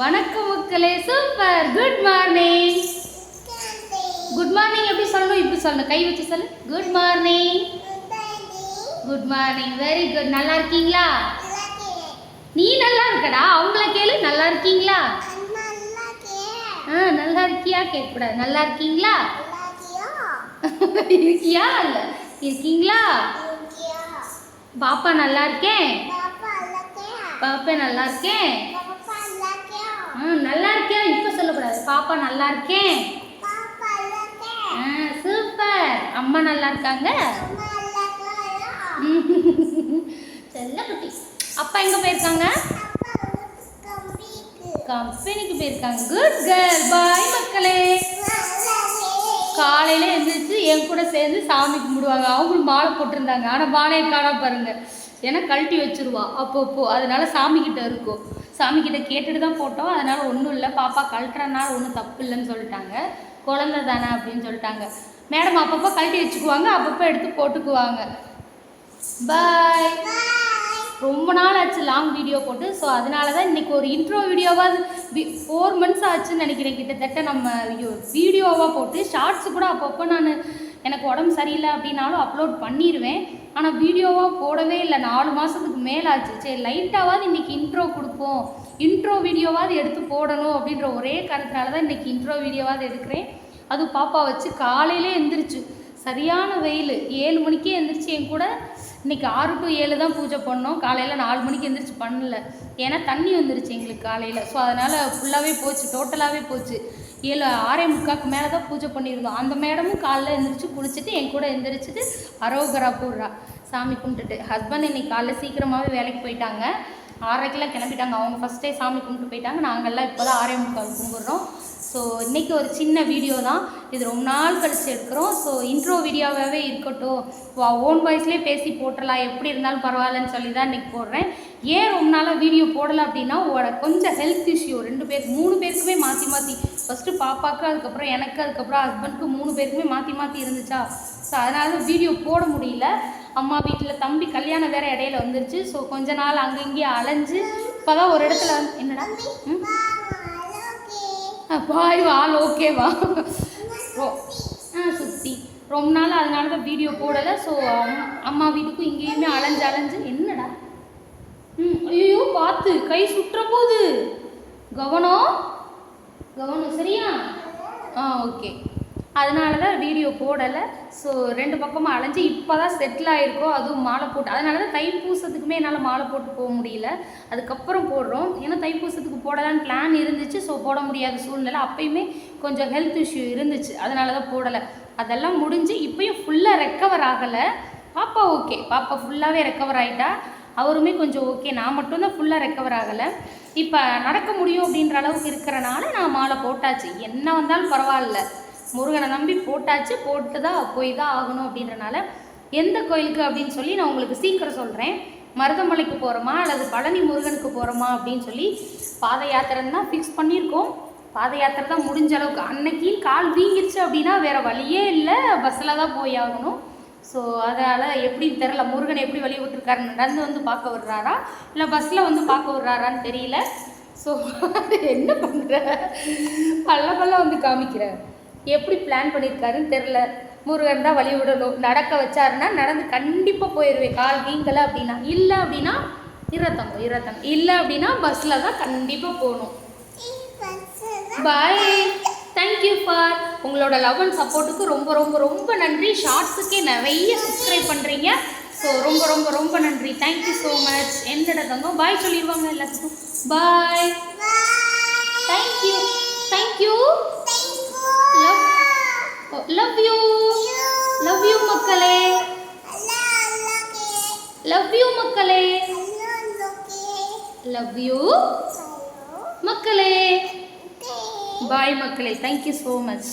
வணக்கம் மக்களே super good morning good morning எப்படி சொல்லணும்? இப்படி சொல்லணும். கை வச்சு சொல்லு. Good morning good morning very good நல்லா இருக்கீங்களா? நீ நல்லா இருக்கடா. அவங்கள கேளு. நல்லா இருக்கீங்களா? ஆ நல்லா இருக்கியா? கேட்கக்கூடாது. நல்லா இருக்கீங்களா? இருக்கியா? இல்ல. இருக்கீங்களா? பாப்பா நல்லா இருக்கேன். பாப்பா நல்லா இருக்கேன்? ஆ நல்லா இருக்கியா இப்போ சொல்லக்கூடாது. பாப்பா நல்லா இருக்கேன் ஆ சூப்பர். அம்மா நல்லா இருக்காங்க செல்ல குட்டி. அப்பா எங்க போயிருக்காங்க? கம்பெனிக்கு போயிருக்காங்க. குட் கேர்ள் பாய் மக்களே. காலையில எழுந்திரிச்சு என் கூட சேர்ந்து சாமி கும்பிடுவாங்க. அவங்களும் மாலை போட்டிருந்தாங்க. ஆனால் மாலையை காணா பாருங்க. ஏன்னா கழட்டி வச்சிருவா. அப்பப்போ அதனால சாமிக்கிட்ட இருக்கும். சாமிக்கிட்ட கேட்டுட்டு தான் போட்டோம். அதனால் ஒன்றும் இல்லை. பாப்பா கழட்டுறனால ஒன்றும் தப்பு இல்லைன்னு சொல்லிட்டாங்க. குழந்த தானே அப்படின்னு சொல்லிட்டாங்க. மேடம் அப்பப்போ கழட்டி வச்சுக்குவாங்க. அப்பப்போ எடுத்து போட்டுக்குவாங்க. பாய் ரொம்ப நாள் ஆச்சு லாங் வீடியோ போட்டு. ஸோ அதனால தான் இன்றைக்கி ஒரு இன்ட்ரோ வீடியோவாக ஃபோர் மந்த்ஸ் ஆச்சுன்னு நினைக்கிறேன். கிட்டத்தட்ட நம்ம வீடியோவாக போட்டு ஷார்ட்ஸ் கூட அப்பப்போ நான் எனக்கு உடம்பு சரியில்லை அப்படின்னாலும் அப்லோட் பண்ணிடுவேன் ஆனால் வீடியோவாக போடவே இல்லை. நாலு மாதத்துக்கு மேலே ஆச்சு. சரி லைட்டாவது இன்றைக்கி இன்ட்ரோ கொடுப்போம். இன்ட்ரோ வீடியோவாவது எடுத்து போடணும் அப்படின்ற ஒரே காரணத்தினால தான் இன்றைக்கி இன்ட்ரோ வீடியோவாவது எடுக்கிறேன். அது பாப்பா வச்சு காலையிலே எந்திரிச்சு. சரியான வெயில். ஏழு மணிக்கே எந்திரிச்சு என் கூட இன்னைக்கு ஆறு டு ஏழு தான் பூஜை பண்ணோம். காலையில் நாலு மணிக்கு எந்திரிச்சு பண்ணல. ஏன்னா தண்ணி வந்துருச்சு எங்களுக்கு காலையில். ஸோ அதனால் ஃபுல்லாகவே போச்சு. டோட்டலாகவே போச்சு. ஏழு ஆறே முக்காக்கு மேலே தான் பூஜை பண்ணியிருந்தோம். அந்த மேடமும் காலைல எழுந்திரிச்சு குளிச்சுட்டு என் கூட எழுந்திரிச்சிட்டு அரோகரா போடுறா சாமி கும்பிட்டுட்டு. ஹஸ்பண்ட் இன்னைக்கு காலைல சீக்கிரமாகவே வேலைக்கு போயிட்டாங்க. ஆறரைக்கெல்லாம் கிளம்பிட்டாங்க. அவங்க ஃபஸ்ட்டே சாமி கும்பிட்டு போயிட்டாங்க. நாங்கள்லாம் இப்போ தான் ஆறே முக்கால் கும்பிட்றோம். ஸோ இன்றைக்கி ஒரு சின்ன வீடியோ தான். இது ரொம்ப நாள் கழிச்சு எடுக்கிறோம். ஸோ இன்ட்ரோ வீடியோவாகவே இருக்கட்டும். ஓன் வாய்ஸ்லேயே பேசி போட்டுடலாம் எப்படி இருந்தாலும் பரவாயில்லன்னு சொல்லி தான் இன்றைக்கி போடுறேன். ஏன் ரொம்ப நாளாக வீடியோ போடலை அப்படின்னா உட கொஞ்சம் ஹெல்த் இஷ்யூ ரெண்டு பேருக்கு மூணு பேருக்குமே மாற்றி மாற்றி ஃபஸ்ட்டு பாப்பாவுக்கு அதுக்கப்புறம் எனக்கு அதுக்கப்புறம் ஹஸ்பண்டுக்கு மூணு பேருக்குமே மாற்றி மாற்றி இருந்துச்சா? ஸோ அதனால தான் வீடியோ போட முடியல. அம்மா வீட்டில் தம்பி கல்யாணம் வேறு இடையில வந்துருச்சு. ஸோ கொஞ்ச நாள் அங்கே இங்கேயும் அலைஞ்சு இப்போ தான் ஒரு இடத்துல வந்து என்னடா? ம்? பாய் ஆல் ஓகேவா ஓ ஆ சுற்றி ரொம்ப நாள் அதனால தான் வீடியோ போடலை. ஸோ அம்மா வீட்டுக்கும் இங்கேயுமே அலைஞ்சு அலைஞ்சு என்னடா? ம் ஐயோ பார்த்து கை சுற்ற போது கவனம் கவனம் சரியா? ஆ ஓகே. அதனால தான் வீடியோ போடலை. ஸோ ரெண்டு பக்கமும் அலைஞ்சு இப்போ தான் செட்டில் ஆகிருக்கோம் அதுவும் மாலை போட்டு அதனால தான் தைப்பூசத்துக்குமே என்னால் மாலை போட்டு போக முடியல. அதுக்கப்புறம் போடுறோம். ஏன்னா தைப்பூசத்துக்கு போடலான்னு பிளான் இருந்துச்சு. ஸோ போட முடியாத சூழ்நிலை. அப்பயுமே கொஞ்சம் ஹெல்த் இஷ்யூ இருந்துச்சு. அதனால தான் போடலை. அதெல்லாம் முடிஞ்சு இப்போயும் ஃபுல்லாக ரெக்கவர் ஆகலை. பாப்பா ஓகே பாப்பா ஃபுல்லாகவே ரெக்கவர் ஆகிட்டா அவருமே கொஞ்சம் ஓகே நான் மட்டும்தான் ஃபுல்லாக ரெக்கவர் ஆகலை. இப்போ நடக்க முடியும் அப்படின்ற அளவுக்கு இருக்கிறனால நான் மாலை போட்டாச்சு. என்ன வந்தாலும் பரவாயில்ல. முருகனை நம்பி போட்டாச்சு. போட்டு தான் போய் தான் ஆகணும் அப்படின்றனால எந்த கோயிலுக்கு அப்படின்னு சொல்லி நான் உங்களுக்கு சீக்கிரம் சொல்கிறேன் மருதமலைக்கு போகிறோமா அல்லது பழனி முருகனுக்கு போகிறோமா அப்படின்னு சொல்லி பாத யாத்திரைன்னு தான் ஃபிக்ஸ் பண்ணியிருக்கோம். பாத யாத்திரை தான் முடிஞ்ச அளவுக்கு. அன்னைக்கு கால் வீங்கிருச்சு அப்படின்னா வேறு வழியே இல்லை. பஸ்ஸில் தான் போய் ஆகணும். ஸோ அதனால் எப்படின்னு தெரில முருகன் எப்படி வழி விட்டுருக்காரு நடந்து வந்து பார்க்க விடுறாரா? இல்லை பஸ்ஸில் வந்து பார்க்க விடுறாரான்னு தெரியல. ஸோ என்ன பண்ணுற பல்ல பல்ல வந்து காமிக்கிற. எப்படி பிளான் பண்ணியிருக்காருன்னு தெரில முருகன் தான் வழி விடணும் நடக்க வச்சாருன்னா நடந்து கண்டிப்பாக போயிடுவேன் கால் வீங்கலை அப்படின்னா. இல்லை அப்படின்னா இருபத்தங்க இருபத்தங்க இல்லை அப்படின்னா பஸ்ஸில் தான் கண்டிப்பாக போகணும். பாய் யூ ஃபார் உங்களோட லவ் அண்ட் சப்போர்ட்டுக்கு ரொம்ப ரொம்ப ரொம்ப நன்றி. ஷார்ட்ஸுக்கே நிறைய சப்ஸ்கிரைப் பண்ணுறீங்க ஸோ ரொம்ப ரொம்ப ரொம்ப நன்றி. தேங்க்யூ ஸோ மச் என்னோட தங்கம் பாய் சொல்லிடுவாங்க எல்லாத்துக்கும். Bye thank you thank you love love you love you மக்களே. லவ் யூ மக்களே. லவ் யூ மக்களே. பாய் மக்களே தேங்க்யூ ஸோ மச்